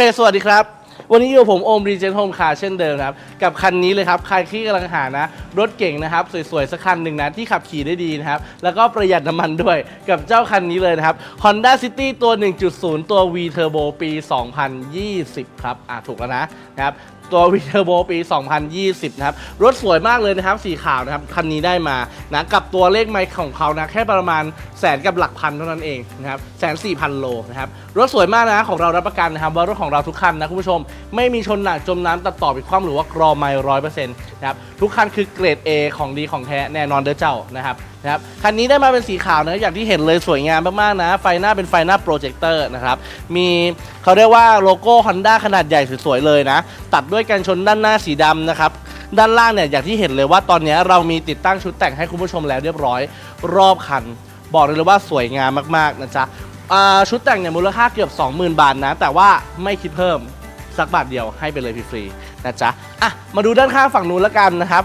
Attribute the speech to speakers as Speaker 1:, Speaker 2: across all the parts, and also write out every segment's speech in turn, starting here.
Speaker 1: เคสวัสดีครับ วันนี้อยู่ผมโอมรีเจนโฮมคาร์เช่นเดิมครับ กับคันนี้เลยครับใครที่กำลังหานะ รถเก่งนะครับ สวยๆ สักคันหนึ่งนะ ที่ขับขี่ได้ดีนะครับ แล้วก็ประหยัดน้ำมันด้วยกับเจ้าคันนี้เลยนะครับ Honda City ตัว 1.0 ตัว V Turbo ปี 2020 ครับ อะ ถูกแล้วนะนะครับ ตัว V Turbo ปี 2020 นะครับ รถสวยมากเลยนะครับ สีขาวนะครับ คันนี้ได้มานะกับตัวเลขไมค์ของเขานะ แค่ประมาณแสนกับหลักพันเท่านั้นเองนะครับแสนสี่พันโลนะครับ รถสวยมากนะของเรารับประกันนะครับ ว่ารถของเราทุกคันนะคุณผู้ชม ไม่มีชนหนักจมน้ำตัดต่อไปคว่ำหรือว่ากรอไม่ร้อยเปอร์เซ็นต์นะครับทุกคันคือเกรด A ของดีของแท้แน่นอนเด้อเจ้านะครับนะครับคันนี้ได้มาเป็นสีขาวนะอย่างที่เห็นเลยสวยงามมากๆนะ ไฟหน้าเป็นไฟหน้าโปรเจคเตอร์นะครับมีเขาเรียกว่าโลโก้ Honda ขนาดใหญ่สวยๆเลยนะตัดด้วยกันชนด้านหน้าสีดำนะครับด้านล่างเนี่ยอย่างที่เห็นเลยว่าตอนนี้เรามีติดตั้งชุดแต่งให้คุณผู้ชมแล้วเรียบร้อย รอบคัน บอกเลยว่าสวยงามมากๆนะจ๊ะชุดแต่งเนี่ยมูลค่าเกือบ 20,000 บาทนะ แต่ว่าไม่คิดเพิ่มสักบาทเดียวให้ไปเลยฟรีๆนะจ๊ะอะมาดูด้านข้างฝั่งนู้นแล้วกันนะครับ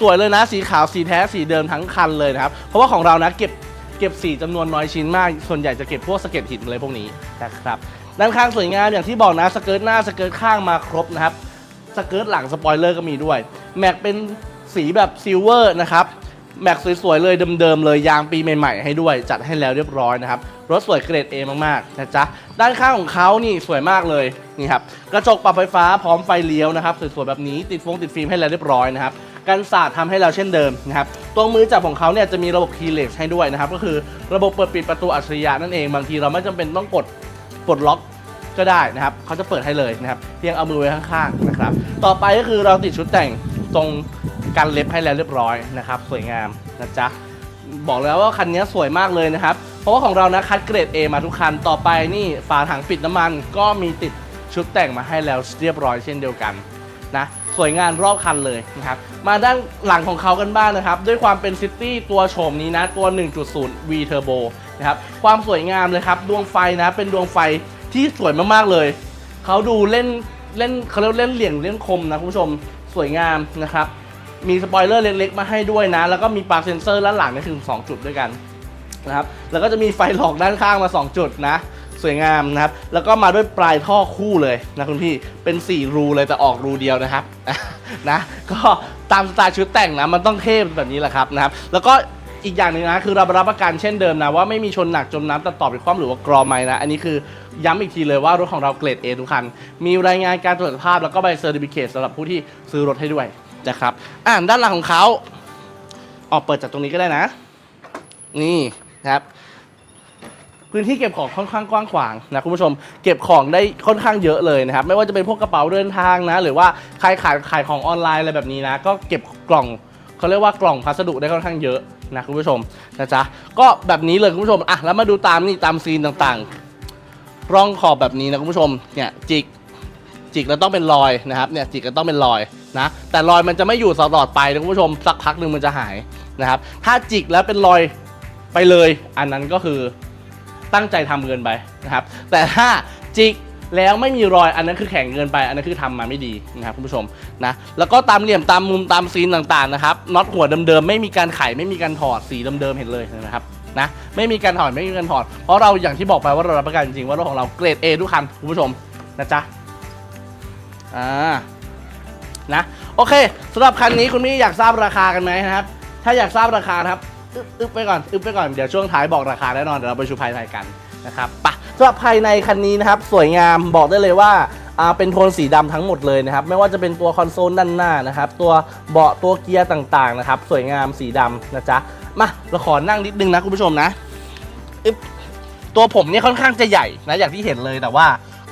Speaker 1: สวยๆเลยนะสีขาวสีแท้สีเดิมทั้งคันเลยนะครับเพราะว่าของเรานะเก็บเก็บสีจำนวนน้อยชิ้นมาก ส่วนใหญ่จะเก็บพวกสเก็ดหินอะไรพวกนี้นะครับด้านข้างสวยงามอย่างที่บอกนะสเกิร์ตหน้าสเกิร์ตข้างมาครบนะครับ สเกิร์ตหลังสปอยเลอร์ก็มีด้วย แม็กเป็นสีแบบซิลเวอร์นะครับ แม็กสวยๆเลยเดิมๆเลยยางปีใหม่ๆให้ด้วยจัดให้แล้วเรียบร้อยนะครับ รถสวยเกรด A มากๆนะจ๊ะ ด้านข้างของเขานี่สวยมากเลยนี่ครับกระจกปรับไฟฟ้าพร้อมไฟเลี้ยวนะครับสวยๆแบบนี้ติดฟงติดฟิล์มให้แล้วเรียบร้อยนะครับกันสาดทำให้เราเช่นเดิมนะครับ ตัวมือจับของเขาเนี่ยจะมีระบบ keyless ให้ด้วยนะครับ ก็คือระบบเปิดปิดประตูอัจฉริยะนั่นเอง บางทีเราไม่จำเป็นต้องกดปลดล็อก ก็ได้นะครับเขาจะเปิดให้เลยนะครับเพียงเอามือไว้ข้างๆนะครับ ต่อไปก็คือเราติดชุดแต่งตรงกันเล็บให้แล้วเรียบร้อยนะครับ สวยงามนะจ๊ะบอกแล้วว่าคันนี้สวยมากเลยนะครับ เพราะว่าของเรานะคัดเกรด A มาทุกคันต่อไปนี่ฝาถังปิดน้ำมัน ก็มีติดชุดแต่งมาให้แล้วเรียบร้อยเช่นเดียวกันนะสวยงามรอบคันเลยนะครับ มาด้านหลังของเขากันบ้างนะครับ ด้วยความเป็นซิตี้ตัวโฉมนี้นะ ตัว 1.0 V Turbo นะครับ ความสวยงามเลยครับ ดวงไฟนะ เป็นดวงไฟ ที่สวยมากๆเลย เขาดูเล่นเล่นเขาเรียกเล่นเหลี่ยงเล่นคมนะคุณผู้ชมสวยงามนะครับ มีสปอยเลอร์เล็กๆ มาให้ด้วยนะ แล้วก็มีปลั๊กเซนเซอร์ด้านหลังนี่ถึง2จุดด้วยกันนะครับ แล้วก็จะมีไฟหลอกด้านข้างมา 2 จุดนะ สวยงามนะครับ แล้วก็มาด้วยปลายท่อคู่เลยนะคุณพี่ เป็น 4 รูเลยแต่ออกรูเดียวนะครับนะ ก็ตามสไตล์ชุดแต่งนะ มันต้องเทพแบบนี้แหละครับนะครับ แล้วก็ อีกอย่างหนึ่งนะคือเรารับประกันเช่นเดิมนะว่าไม่มีชนหนักจมน้ำตัดต่อไปคว่ำหรือว่ากรอไม้นะ อันนี้คือย้ำอีกทีเลยว่ารถของเราเกรด A ทุกคัน มีรายงานการตรวจสภาพแล้วก็ใบเซอร์ติฟิเคตสำหรับผู้ที่ซื้อรถให้ด้วยนะครับอ่านด้านหลังของเขาออกเปิดจากตรงนี้ก็ได้นะ นี่นะครับพื้นที่เก็บของค่อนข้างกว้างขวางนะคุณผู้ชมเก็บของได้ค่อนข้างเยอะเลยนะครับไม่ว่าจะเป็นพวกกระเป๋าเดินทางนะ หรือว่าใครขายขายของออนไลน์อะไรแบบนี้นะ ก็เก็บกล่องเขาเรียกว่ากล่องพัสดุได้ค่อนข้างเยอะ นะคุณผู้ชมนะจ๊ะก็แบบนี้เลยคุณผู้ชมอะแล้วมาดูตามนี่ตามซีนต่างๆ ร่องขอบแบบนี้นะคุณผู้ชมเนี่ยจิกจิกแล้วต้องเป็นรอยนะครับเนี่ยจิกแล้วต้องเป็นรอยนะแต่รอยมันจะไม่อยู่ตลอดไปนะคุณผู้ชมสักพักหนึ่งมันจะหายนะครับ ถ้าจิกแล้วเป็นรอยไปเลย อันนั้นก็คือตั้งใจทำเกินไปนะครับ แต่ถ้าจิก แล้วไม่มีรอยอันนั้นคือแข็งเกินไป อันนั้นคือทำมาไม่ดีนะครับคุณผู้ชมนะแล้วก็ตามเหลี่ยมตามมุมตามซีนต่างๆนะครับน็อตหัวเดิมๆไม่มีการไขไม่มีการถอดสีเดิมๆเห็นเลยนะครับนะไม่มีการถอดไม่มีการถอด เพราะเราอย่างที่บอกไปว่าเรารับประกันจริงๆว่ารถของเราเกรด A ทุกคันคุณผู้ชมนะจ๊ะอ่านะโอเคสำหรับคันนี้คุณมี่อยากทราบราคากันไหมนะครับ ถ้าอยากทราบราคาครับอึ๊บอึ๊บไปก่อนอึ๊บไปก่อนเดี๋ยวช่วงท้ายบอกราคาแน่นอนเดี๋ยวเราไปชูภายในกันนะครับไปะำหรับภายในคันนี้นะครับสวยงามบอกได้เลยว่าเป็นโทนสีดำทั้งหมดเลยนะครับ ไม่ว่าจะเป็นตัวคอนโซลด้านหน้านะครับ ตัวเบาะตัวเกียร์ต่างๆนะครับ สวยงามสีดำนะจ๊ะ มาเราขอนั่งนิดนึงนะคุณผู้ชมนะ ตัวผมเนี่ยค่อนข้างจะใหญ่นะอย่างที่เห็นเลยแต่ว่า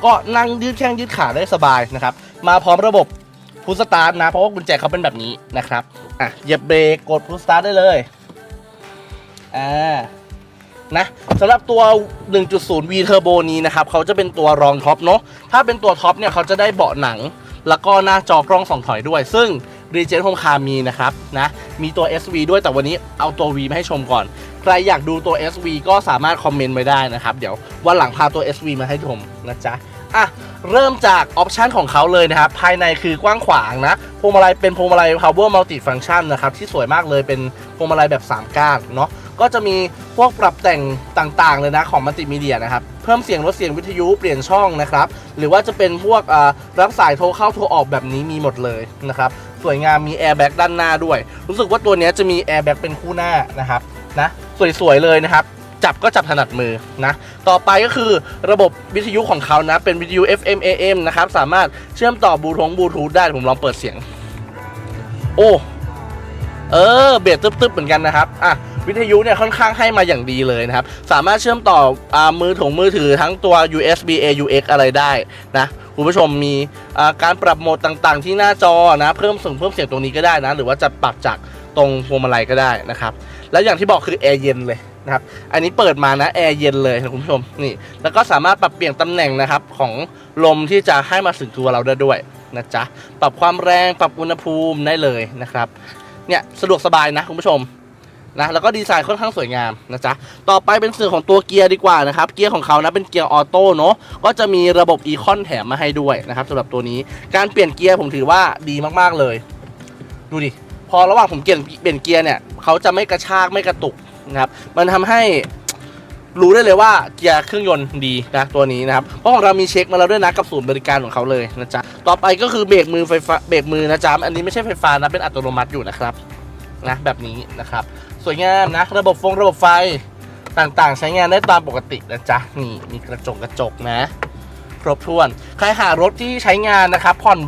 Speaker 1: ก็นั่งยืดแข้งยืดขาได้สบายนะครับ มาพร้อมระบบพุชสตาร์ทนะ เพราะว่ากุญแจเขาเป็นแบบนี้นะครับอะเหยียบเบรกกดพุชสตาร์ทได้เลยอ่า นะสำหรับตัว 1.0 V Turbo นี้นะครับเขาจะเป็นตัวรองท็อปเนาะถ้าเป็นตัวท็อปเนี่ยเขาจะได้เบาะหนัง แล้วก็หน้าจอกล้องสองถอยด้วย ซึ่ง r e g e n Home Car มีนะครับนะมีตัว SV ด้วยแต่วันนี้เอาตัว V มาให้ชมก่อน ใครอยากดูตัว SV ก็สามารถคอมเมนต์ไว้ได้นะครับ เดี๋ยววันหลังพาตัว SV มาให้ชมนะจ๊ะอะเริ่มจากออปชันของเขาเลยนะครับ ภายในคือกว้างขวางนะพวงมาลัยเป็นพวงมาลัย Power Multi Function นะครับ ที่สวยมากเลยเป็นพวงมาลัยแบบ 3 ก้านเนาะ ก็จะมีพวกปรับแต่งต่างๆ เลยนะของมัลติมีเดียนะครับ เพิ่มเสียงลดเสียงวิทยุเปลี่ยนช่องนะครับ หรือว่าจะเป็นพวกรับสายโทรเข้าโทรออกแบบนี้มีหมดเลยนะครับ สวยงามมีแอร์แบ็กด้านหน้าด้วย รู้สึกว่าตัวนี้จะมีแอร์แบ็กเป็นคู่หน้านะครับนะสวยๆเลยนะครับจับก็จับถนัดมือนะ ต่อไปก็คือระบบวิทยุของเขานะ เป็นวิทยุ FM AM นะครับ สามารถเชื่อมต่อบลูทงบลูทูธได้ ผมลองเปิดเสียง โอ้ เออ เบสตึ๊บๆเหมือนกันนะครับ อะ วิทยุเนี่ยค่อนข้างให้มาอย่างดีเลยนะครับ สามารถเชื่อมต่ออมือถงมือถือทั้งตัว USB AUX อะไรได้นะคุณผู้ชมมีการปรับโหมดต่างๆ ที่หน้าจอนะเพิ่มสียงเพิ่มเสียงตรงนี้ก็ได้นะ หรือว่าจะปรับจากตรงพวงมาลัยก็ได้นะครับ แล้วอย่างที่บอกคือแอร์เย็นเลยนะครับ อันนี้เปิดมานะแอร์เย็นเลยนะคุณผู้ชมนี่ แล้วก็สามารถปรับเปลี่ยนตำแหน่งนะครับของลมที่จะให้มาถึงตัวเราได้ด้วยนะจ๊ะ ปรับความแรงปรับอุณหภูมิได้เลยนะครับ เนี่ยสะดวกสบายนะคุณผู้ชม นะแล้วก็ดีไซน์ค่อนข้างสวยงามนะจ๊ะต่อไปเป็นส่วนของตัวเกียร์ดีกว่านะครับ เกียร์ของเขานะเป็นเกียร์ออโต้เนาะก็จะมีระบบอีคอนแถมมาให้ด้วยนะครับสำหรับตัวนี้การเปลี่ยนเกียร์ผมถือว่าดีมากๆเลย ดูดิพอระหว่างผมเปลี่ยนเปลี่ยนเกียร์เนี่ยเขาจะไม่กระชากไม่กระตุกนะครับมันทำให้รู้ได้เลยว่าเกียร์เครื่องยนต์ดีนะตัวนี้นะครับเพราะของเรามีเช็คมาแล้วด้วยนะกับศูนย์บริการของเขาเลยนะจ๊ะต่อไปก็คือเบรกมือไฟฟ้าเบรกมือนะจ๊ะอันนี้ไม่ใช่ไฟฟ้านะเป็นอัตโนมัติอยู่นะครับ นะแบบนี้นะครับ สวยงามนะ ระบบฟงระบบไฟต่างๆ ใช้งานได้ตามปกตินะจ๊ะนี่มีกระจกกระจกนะ ครบถ้วน ใครหารถที่ใช้งานนะครับ ผ่อน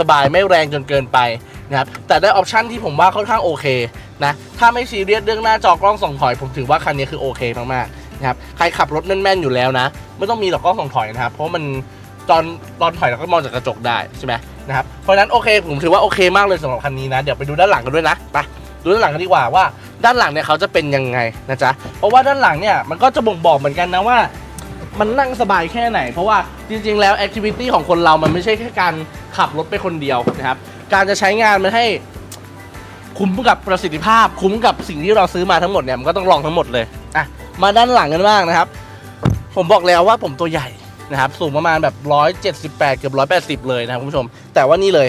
Speaker 1: สบายๆ ไม่แรงจนเกินไปนะครับแต่ได้ออปชันที่ผมว่าค่อนข้างโอเคนะถ้าไม่ซีเรียสเรื่องหน้าจอกล้องส่องถอย ผมถือว่าคันนี้คือโอเคมากๆนะครับใครขับรถแม่นๆอยู่แล้วนะ ไม่ต้องมีหรอกกล้องส่องถอยนะครับ เพราะมันตอนตอนถอยเราก็มองจากกระจกได้ใช่ไหมนะครับเพราะฉะนั้นโอเคผมถือว่าโอเคมากเลยสำหรับคันนี้นะ เดี๋ยวไปดูด้านหลังกันด้วยนะไป ดูด้านหลังกันดีกว่าว่า ด้านหลังเนี่ยเขาจะเป็นยังไงนะจ๊ะเพราะว่าด้านหลังเนี่ยมันก็จะบ่งบอกเหมือนกันนะว่า มันนั่งสบายแค่ไหน เพราะว่าจริง ๆ แล้วแอคทิวิตี้ของคนเรามันไม่ใช่แค่การขับรถไปคนเดียวนะครับการจะใช้งานมันให้คุ้มกับประสิทธิภาพ คุ้มกับสิ่งที่เราซื้อมาทั้งหมดเนี่ยมันก็ต้องลองทั้งหมดเลยอะมาด้านหลังกันบ้างนะครับ ผมบอกแล้วว่าผมตัวใหญ่นะครับสูงประมาณแบบ178เกือบ180 เลยนะครับคุณผู้ชม แต่ว่านี่เลย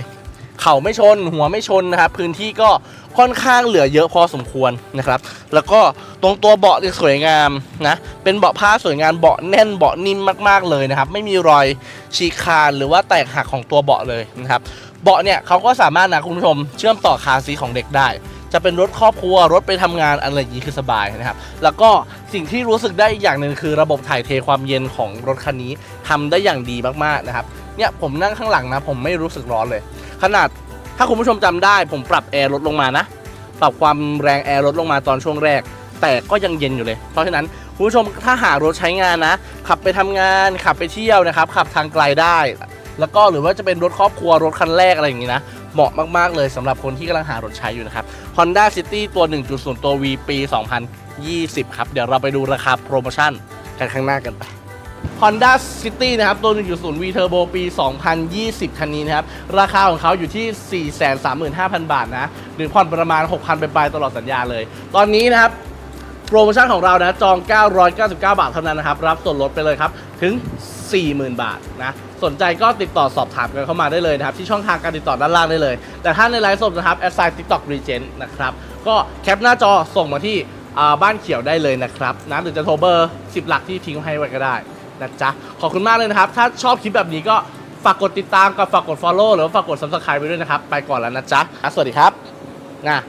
Speaker 1: เข่าไม่ชน หัวไม่ชนนะครับ พื้นที่ก็ค่อนข้างเหลือเยอะพอสมควรนะครับ แล้วก็ตรงตัวเบาะสวยงามนะ เป็นเบาะผ้าสวยงามเบาะแน่นเบาะนิ่มมากๆเลยนะครับ ไม่มีรอยฉีกขาดหรือว่าแตกหักของตัวเบาะเลยนะครับ เบาะเนี่ยเขาก็สามารถนะคุณผู้ชมเชื่อมต่อคาซีของเด็กได้ จะเป็นรถครอบครัวรถไปทำงานอะไรอย่างนี้คือสบายนะครับ แล้วก็สิ่งที่รู้สึกได้อีกอย่างหนึ่งคือระบบถ่ายเทความเย็นของรถคันนี้ทำได้อย่างดีมากๆนะครับ เนี่ยผมนั่งข้างหลังนะผมไม่รู้สึกร้อนเลย ขนาดถ้าคุณผู้ชมจำได้ ผมปรับแอร์ลดลงมานะ ปรับความแรงแอร์ลดลงมาตอนช่วงแรก แต่ก็ยังเย็นอยู่เลย เพราะฉะนั้นคุณผู้ชมถ้าหารถใช้งานนะ ขับไปทำงานขับไปเที่ยวนะครับ ขับทางไกลได้ แล้วก็หรือว่าจะเป็นรถครอบครัวรถคันแรกอะไรอย่างนี้นะ เหมาะมาก ๆ เลยสำหรับคนที่กำลังหารถใช้อยู่นะครับ Honda City ตัว 1.0 ตัว V ปี 2020 ครับ เดี๋ยวเราไปดูราคาโปรโมชั่นกันข้างหน้ากันไป Honda City นะครับ ตัว 1.0 V Turbo ปี 2020 คันนี้นะครับ ราคาของเขาอยู่ที่ 435,000 บาทนะ หรือผ่อนประมาณ 6,000 ไปปลายตลอดสัญญาเลย ตอนนี้นะครับ โปรโมชั่นของเรานะ จอง 999 บาทเท่านั้นนะครับ รับส่วนลดไปเลยครับ ถึง 40,000 บาทนะ สนใจก็ติดต่อสอบถามกันเข้ามาได้เลยนะครับ ที่ช่องทางการติดต่อด้านล่างได้เลย แต่ถ้าในไลฟ์สดนะครับแอดไซน์ TikTok Regen นะครับ ก็แคปหน้าจอส่งมาที่บ้านเขียวได้เลยนะครับนะหรือจะโทรเบอร์ 10 หลักที่ทิ้งให้ไว้ก็ได้ นะจ๊ะ ขอบคุณมากเลยนะครับ ถ้าชอบคลิปแบบนี้ก็ฝากกดติดตามกับฝากกด follow หรือว่าฝากกด subscribe ไปด้วยนะครับ ไปก่อนแล้วนะจ๊ะอะสวัสดีครับนะ